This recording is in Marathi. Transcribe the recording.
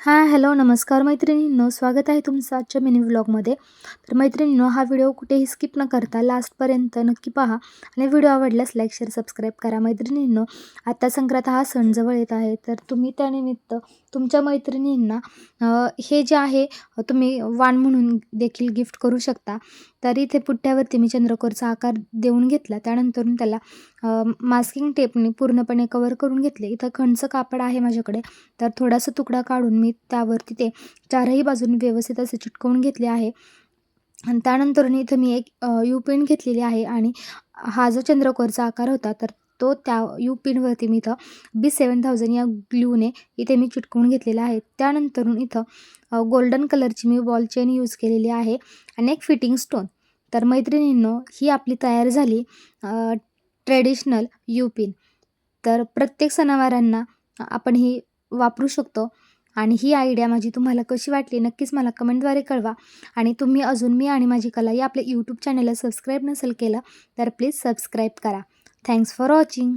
हां हॅलो नमस्कार मैत्रिणींनो. स्वागत आहे तुमचं आजच्या मिनी व्लॉगमध्ये. तर मैत्रिणींनो हा व्हिडिओ कुठेही स्किप न करता लास्टपर्यंत नक्की पहा आणि व्हिडिओ आवडल्यास लाईक शेअर सबस्क्राईब करा मैत्रिणींनो. आता संक्रांत हा सण जवळ येत आहे. तर तुम्ही त्यानिमित्त तुमच्या मैत्रिणींना हे जे आहे तुम्ही वाण म्हणून देखील गिफ्ट करू शकता. तर इथे पुट्ट्यावरती मी चंद्रकोरचा आकार देऊन घेतला. त्यानंतर त्याला मास्किंग टेपने पूर्णपणे कवर करून घेतले. इथं खणचं कापड आहे माझ्याकडे. तर थोडासा तुकडा काढून मी त्यावरती ते चारही बाजूंनी व्यवस्थित असे चिटकवून घेतले आहे. आणि त्यानंतर इथं मी एक यू पिन घेतलेली आहे आणि हा जो चंद्रकोरचा आकार होता तर तो त्या यू पिनवरती मी इथं बी सेवन थाउजंड या ग्लूने इथे मी चिटकवून घेतलेला आहे. त्यानंतरून इथं गोल्डन कलरची मी बॉल चेन यूज केलेली आहे आणि एक फिटिंग स्टोन. तर मैत्रिणींनो ही आपली तयार झाली ट्रेडिशनल यू पिन. तर प्रत्येक सणावारांना आपण ही वापरू शकतो. आणि ही आयडिया माझी तुम्हाला कशी वाटली नक्कीच मला कमेंटद्वारे कळवा. आणि तुम्ही अजून मी आणि माझी कला या आपल्या यूट्यूब चॅनलला सबस्क्राईब नसेल केलं तर प्लीज सबस्क्राईब करा. Thanks for watching